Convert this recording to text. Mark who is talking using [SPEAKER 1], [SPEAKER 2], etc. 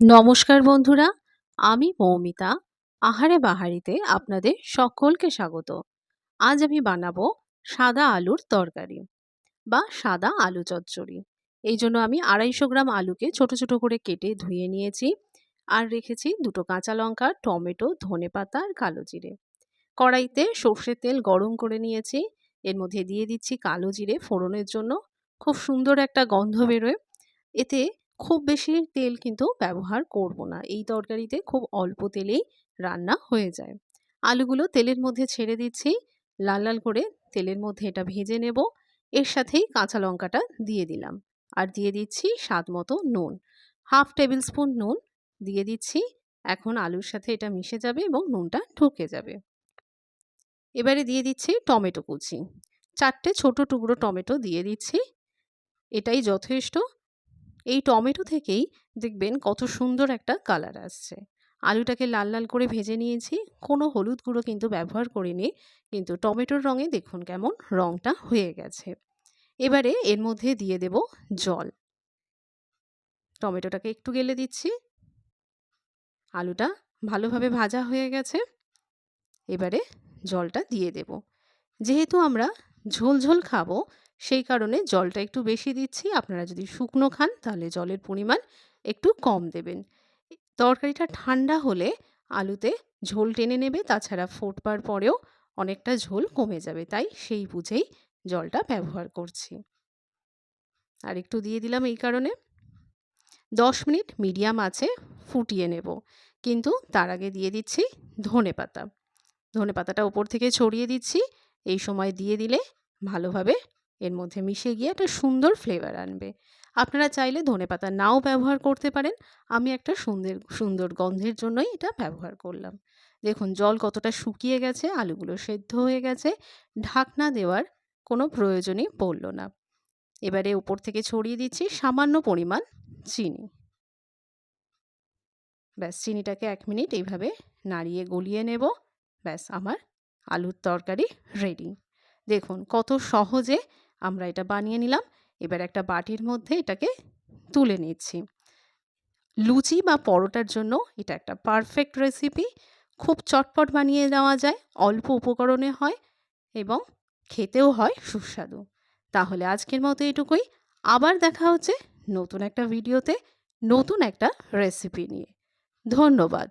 [SPEAKER 1] নমস্কার বন্ধুরা, আমি মৌমিতা। আহারে বাহারিতে আপনাদের সকলকে স্বাগত। আজ আমি বানাবো সাদা আলুর তরকারি বা সাদা আলু চচ্চড়ি। এই জন্য আমি আড়াইশো গ্রাম আলুকে ছোট ছোট করে কেটে ধুয়ে নিয়েছি আর রেখেছি দুটো কাঁচা লঙ্কা, টমেটো, ধনে পাতা আর কালো জিরে। কড়াইতে সর্ষের তেল গরম করে নিয়েছি। এর মধ্যে দিয়ে দিচ্ছি কালো জিরে ফোড়নের জন্য। খুব সুন্দর একটা গন্ধ বেরোয়। এতে খুব বেশি তেল কিন্তু ব্যবহার করব না। এই তরকারিতে খুব অল্প তেলেই রান্না হয়ে যায়। আলুগুলো তেলের মধ্যে ছেড়ে দিচ্ছি। লাল লাল করে তেলের মধ্যে এটা ভেজে নেব। এর সাথেই কাঁচা লঙ্কাটা দিয়ে দিলাম। আর দিয়ে দিচ্ছি স্বাদ মতো নুন। হাফ টেবিল স্পুন নুন দিয়ে দিচ্ছি। এখন আলুর সাথে এটা মিশে যাবে এবং নুনটা ঢুকে যাবে। এবারে দিয়ে দিচ্ছি টমেটো কুচি। চারটে ছোট টুকরো টমেটো দিয়ে দিচ্ছি। এটাই যথেষ্ট। এই টমেটো থেকেই দেখবেন কত সুন্দর একটা কালার আসছে। আলুটাকে লাল লাল করে ভেজে নিয়েছি। কোনো হলুদ গুঁড়ো কিন্তু ব্যবহার করিনি, কিন্তু টমেটোর রঙে দেখুন কেমন রঙটা হয়ে গেছে। এবারে এর মধ্যে দিয়ে দেব জল। টমেটোটাকে একটু গেলে দিচ্ছি। আলুটা ভালোভাবে ভাজা হয়ে গেছে। এবারে জলটা দিয়ে দেব। যেহেতু আমরা ঝোল ঝোল খাব সেই কারণে জলটা একটু বেশি দিচ্ছি। আপনারা যদি শুকনো খান, তাহলে জলের পরিমাণ একটু কম দেবেন। তরকারিটা ঠান্ডা হলে আলুতে ঝোল টেনে নেবে, তাছাড়া ফোটবার পরেও অনেকটা ঝোল কমে যাবে। তাই সেই বুঝেই জলটা ব্যবহার করছি। আর একটু দিয়ে দিলাম এই কারণে। দশ মিনিট মিডিয়াম আছে ফুটিয়ে নেব। কিন্তু তার আগে দিয়ে দিচ্ছি ধনে পাতা। ধনে পাতাটা ওপর থেকে ছড়িয়ে দিচ্ছি। এই সময় দিয়ে দিলে ভালোভাবে এর মধ্যে মিশে গিয়ে একটা সুন্দর ফ্লেভার আনবে। আপনারা চাইলে ধনেপাতা নাও ব্যবহার করতে পারেন। আমি একটা সুন্দর সুন্দর গন্ধের জন্যই এটা ব্যবহার করলাম। দেখুন, জল কতটা শুকিয়ে গেছে, আলুগুলো সেদ্ধ হয়ে গেছে, ঢাকনা দেওয়ার কোনো প্রয়োজনই পড়ল না। এবারে উপর থেকে ছড়িয়ে দিচ্ছি সামান্য পরিমাণ চিনি। ব্যাস, চিনিটাকে এক মিনিট এইভাবে নাড়িয়ে গলিয়ে নেব। ব্যাস, আমার আলুর তরকারি রেডি দেখুন, কত সহজে আমরা এটা বানিয়ে নিলাম। এবার একটা বাটির মধ্যে এটাকে তুলে নিচ্ছি। লুচি বা পরোটার জন্য এটা একটা পারফেক্ট রেসিপি খুব চটপট বানিয়ে নেওয়া যায়, অল্প উপকরণে হয় এবং খেতেও হয় সুস্বাদু। তাহলে আজকের মতো এটুকুই। আবার দেখা হচ্ছে নতুন একটা ভিডিওতে নতুন একটা রেসিপি নিয়ে। ধন্যবাদ।